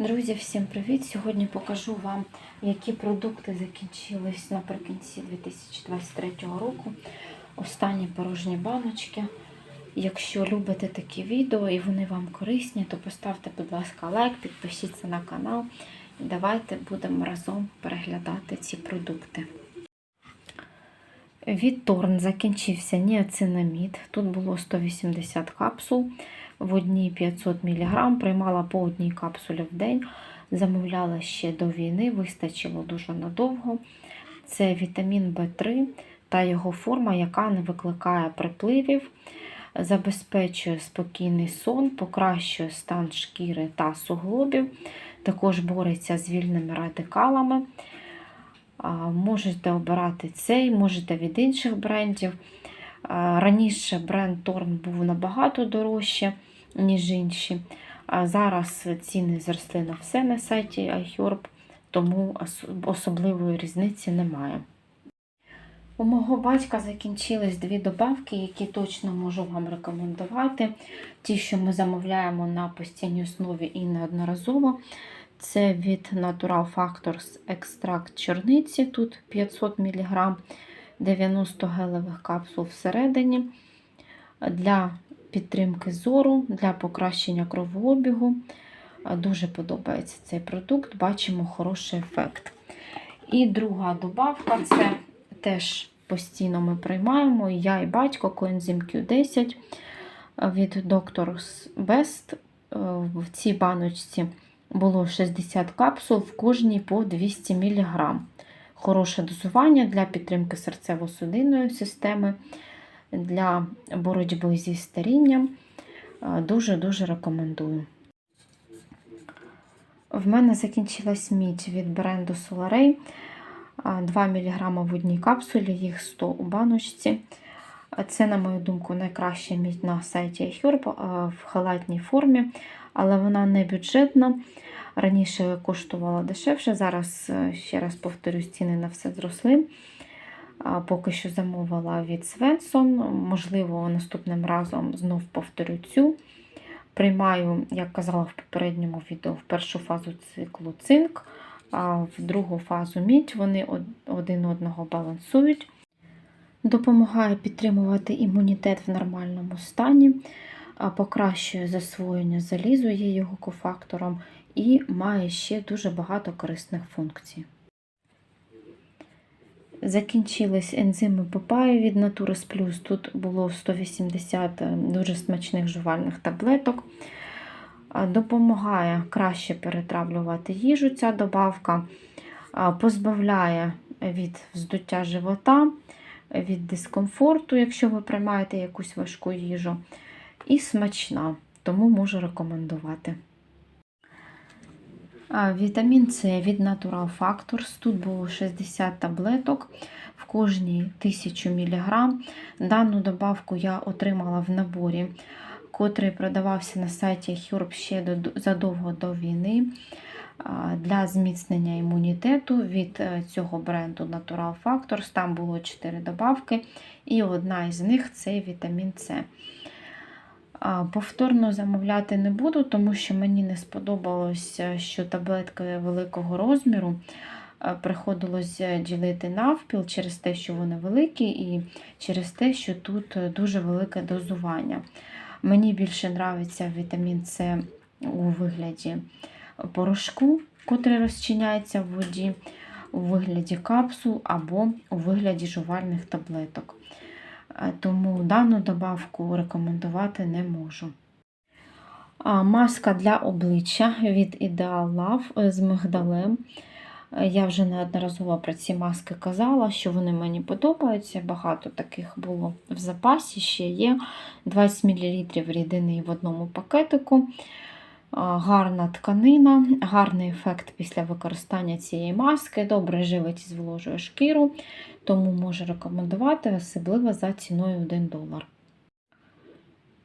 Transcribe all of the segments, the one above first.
Друзі, всім привіт! Сьогодні покажу вам, які продукти закінчились наприкінці 2023 року. Останні порожні баночки. Якщо любите такі відео і вони вам корисні, то поставте, будь ласка, лайк, підпишіться на канал і давайте будемо разом переглядати ці продукти. Від Торн закінчився ніацинамід. Тут було 180 капсул, в одній 500 мг, приймала по одній капсулі в день. Замовляла ще до війни, вистачило дуже надовго. Це вітамін В3 та його форма, яка не викликає припливів, забезпечує спокійний сон, покращує стан шкіри та суглобів, також бореться з вільними радикалами. Можете обирати цей, можете від інших брендів. Раніше бренд Торн був набагато дорожче, ніж інші. А зараз ціни зросли на все на сайті iHerb, тому особливої різниці немає. У мого батька закінчились дві добавки, які точно можу вам рекомендувати. Ті, що ми замовляємо на постійній основі і неодноразово. Це від Natural Factors екстракт чорниці, тут 500 мг, 90 гелевих капсул всередині. Для підтримки зору, для покращення кровообігу. Дуже подобається цей продукт, бачимо хороший ефект. І друга добавка це теж постійно ми приймаємо. Я і батько коензим Q10 від Doctor's Best. В цій баночці було 60 капсул, в кожній по 200 мг. Хороше дозування для підтримки серцево-судинної системи, для боротьби зі старінням. Дуже-дуже рекомендую. В мене закінчилась мідь від бренду Solaray. 2 мг в одній капсулі, їх 100 у баночці. Це, на мою думку, найкраща мідь на сайті iHerb в халатній формі, але вона не бюджетна. Раніше коштувала дешевше, зараз, ще раз повторюсь, ціни на все зросли. Поки що замовила від Свенсон. Можливо, наступним разом знов повторю цю. Приймаю, як казала в попередньому відео, в першу фазу циклу цинк, а в другу фазу мідь. Вони один одного балансують. Допомагає підтримувати імунітет в нормальному стані, покращує засвоєння залізу, є його кофактором, і має ще дуже багато корисних функцій. Закінчились ензими папаї від Naturис Plus. Тут було 180 дуже смачних жувальних таблеток. Допомагає краще перетравлювати їжу ця добавка, позбавляє від вздуття живота, від дискомфорту, якщо ви приймаєте якусь важку їжу. І смачна, тому можу рекомендувати. Вітамін С від Natural Factors. Тут було 60 таблеток в кожній 1000 мг. Дану добавку я отримала в наборі, котрий продавався на сайті Herb ще задовго до війни. Для зміцнення імунітету від цього бренду Natural Factors. Там було 4 добавки, і одна із них це вітамін С. Повторно замовляти не буду, тому що мені не сподобалося, що таблетки великого розміру приходилось ділити навпіл через те, що вони великі, і через те, що тут дуже велике дозування. Мені більше подобається вітамін С у вигляді порошку, котрий розчиняється в воді, у вигляді капсул або у вигляді жувальних таблеток тому дану добавку рекомендувати не можу. Маска для обличчя від Ideal Love з мигдалем. Я вже неодноразово про ці маски казала, що вони мені подобаються. Багато таких було в запасі, ще є 20 мл рідини в одному пакетику. Гарна тканина, гарний ефект після використання цієї маски, добре живить і зволожує шкіру, тому можу рекомендувати, особливо за ціною 1 долар.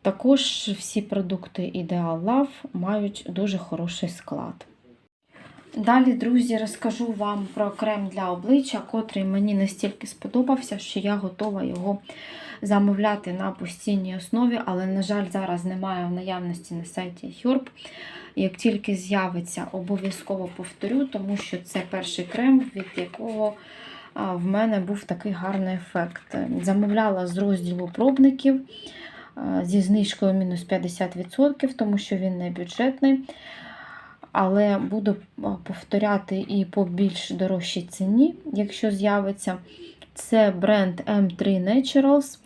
Також всі продукти Ideal Love мають дуже хороший склад. Далі, друзі, розкажу вам про крем для обличчя, котрий мені настільки сподобався, що я готова його замовляти на постійній основі, але, на жаль, зараз немає в наявності на сайті Herb. Як тільки з'явиться, обов'язково повторю, тому що це перший крем, від якого в мене був такий гарний ефект. Замовляла з розділу пробників зі знижкою мінус 50%, тому що він не бюджетний. Але буду повторяти і по більш дорожчій ціні, якщо з'явиться. Це бренд M3 Naturals,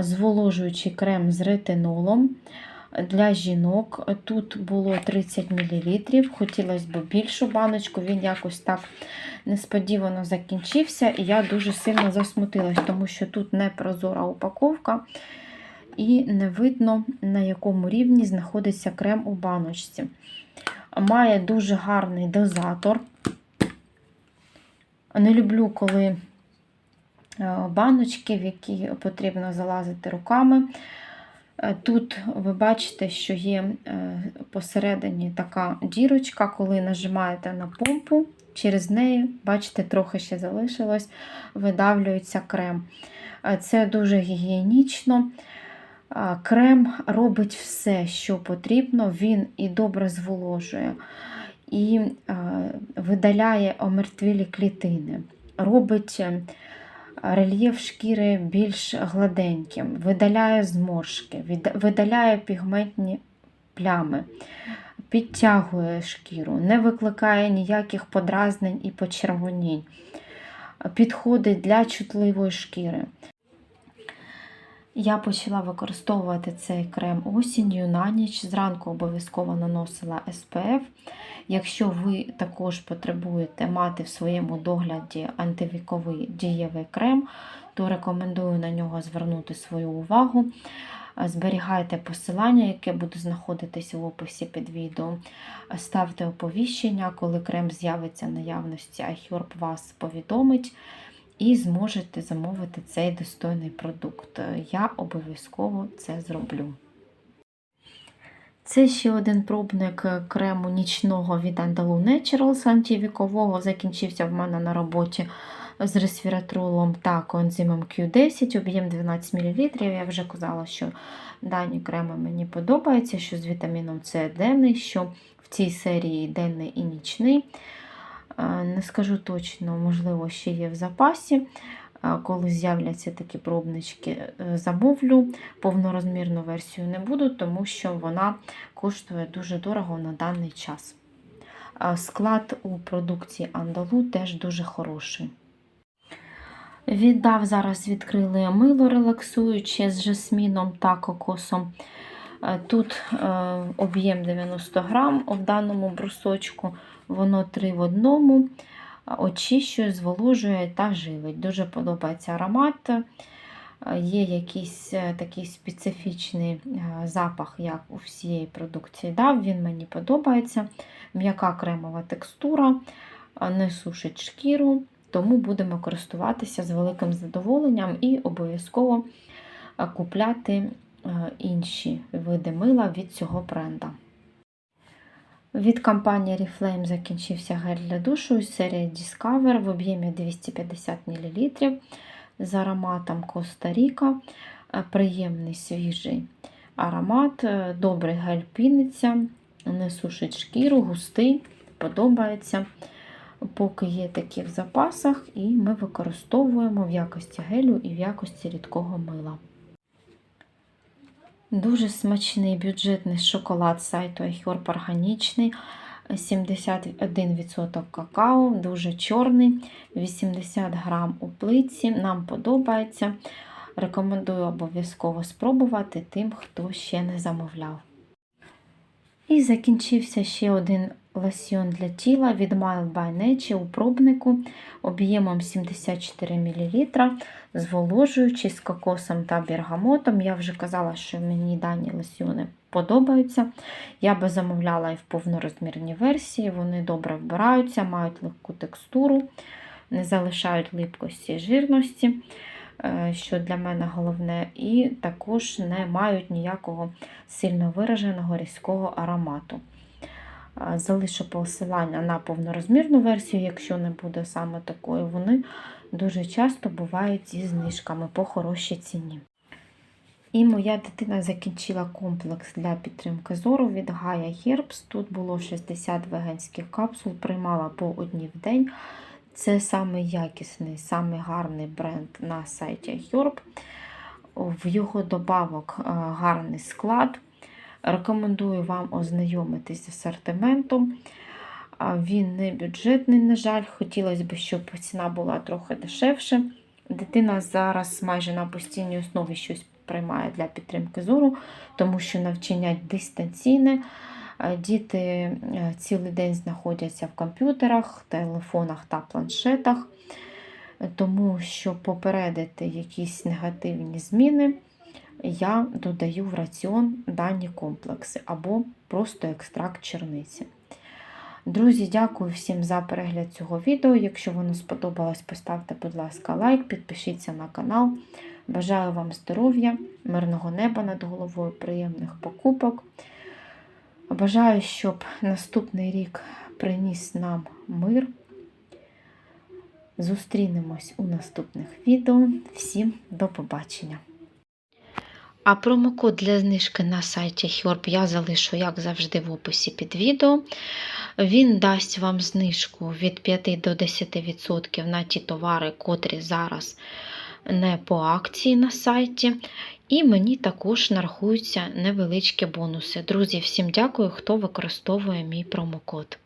зволожуючий крем з ретинолом для жінок. Тут було 30 мл. Хотілося б більшу баночку, він якось так несподівано закінчився, і я дуже сильно засмутилась, тому що тут не прозора упаковка, і не видно, на якому рівні знаходиться крем у баночці. Має дуже гарний дозатор. Не люблю, коли е, баночки, в які потрібно залазити руками. Е, Тут ви бачите, що є е, посередині така дірочка, коли нажимаєте на помпу, через неї, бачите, трохи ще залишилось, видавлюється крем. Е, Це дуже гігієнічно. Е, Крем робить все, що потрібно, він і добре зволожує, і е, видаляє омертвілі клітини, робить е, рельєф шкіри більш гладеньким, видаляє зморшки, видаляє пігментні плями, підтягує шкіру, не викликає ніяких подразнень і почервонінь, підходить для чутливої шкіри. Я почала використовувати цей крем осінню на ніч. Зранку обов'язково наносила SPF. Якщо ви також потребуєте мати в своєму догляді антивіковий дієвий крем, то рекомендую на нього звернути свою увагу. Зберігайте посилання, яке буде знаходитися в описі під відео. Ставте оповіщення, коли крем з'явиться наявності, iHerb вас повідомить і зможете замовити цей достойний продукт. Я обов'язково це зроблю. Це ще один пробник крему нічного від Andalou Naturals антивікового. Закінчився в мене на роботі з ресвіратролом та коензимом Q10, об'єм 12 мл. Я вже казала, що дані креми мені подобаються, що з вітаміном С денний, що в цій серії денний і нічний. Не скажу точно, можливо, ще є в запасі. Коли з'являться такі пробнички, е, замовлю. Повнорозмірну версію не буду, тому що вона коштує дуже дорого на даний час. Склад у продукції Андалу теж дуже хороший. Віддав зараз відкрили мило релаксуюче з жасміном та кокосом. Е, Тут е, об'єм 90 грам в даному брусочку, воно 3 в одному, очищує, зволожує та живить. Дуже подобається аромат. Е, Є якийсь такий специфічний запах, як у всієї продукції. Дав, він мені подобається. М'яка кремова текстура, не сушить шкіру, тому будемо користуватися з великим задоволенням і обов'язково купляти інші види мила від цього бренда. Від компанії Reflame закінчився гель для душу серії Discover в об'ємі 250 мл з ароматом Коста Ріка. Е, Приємний свіжий аромат, е, добрий гель піниться, не сушить шкіру, густий, подобається. Поки є такі в запасах, і ми використовуємо в якості гелю і в якості рідкого мила. Дуже смачний бюджетний шоколад сайту iHerb органічний. 71% какао, дуже чорний, 80 грам у плитці. Нам подобається. Рекомендую обов'язково спробувати тим, хто ще не замовляв. І закінчився ще один лосьйон для тіла від Mild by Nature у пробнику об'ємом 74 мл, зволожуючий з кокосом та бергамотом. Я вже казала, що мені дані лосьйони подобаються. Я би замовляла і в повнорозмірній версії. Вони добре вбираються, мають легку текстуру, не залишають липкості і жирності, е, що для мене головне, і також не мають ніякого сильно вираженого різкого аромату. Залишу посилання на повнорозмірну версію, якщо не буде саме такої, вони дуже часто бувають зі знижками по хорошій ціні. І моя дитина закінчила комплекс для підтримки зору від Gaia Herbs. Тут було 60 веганських капсул, приймала по одній в день. Це саме якісний, саме гарний бренд на сайті Herb. В його добавок е, гарний склад. Рекомендую вам ознайомитись з асортиментом. Він не бюджетний, на жаль. Хотілося б, щоб ціна була трохи дешевше. Дитина зараз майже на постійній основі щось приймає для підтримки зору, тому що навчання дистанційне. Діти е, цілий день знаходяться в комп'ютерах, телефонах та планшетах. Тому, щоб попередити якісь негативні зміни, я додаю в раціон дані комплекси або просто екстракт черниці. Друзі, дякую всім за перегляд цього відео. Якщо воно сподобалось, поставте, будь ласка, лайк, підпишіться на канал. Бажаю вам здоров'я, мирного неба над головою, приємних покупок. Бажаю, щоб наступний рік приніс нам мир. Зустрінемось у наступних відео. Всім до побачення! А промокод для знижки на сайті Herb я залишу, як завжди, в описі під відео. Він дасть вам знижку від 5 до 10% на ті товари, котрі зараз не по акції на сайті. І мені також нарахуються невеличкі бонуси. Друзі, всім дякую, хто використовує мій промокод.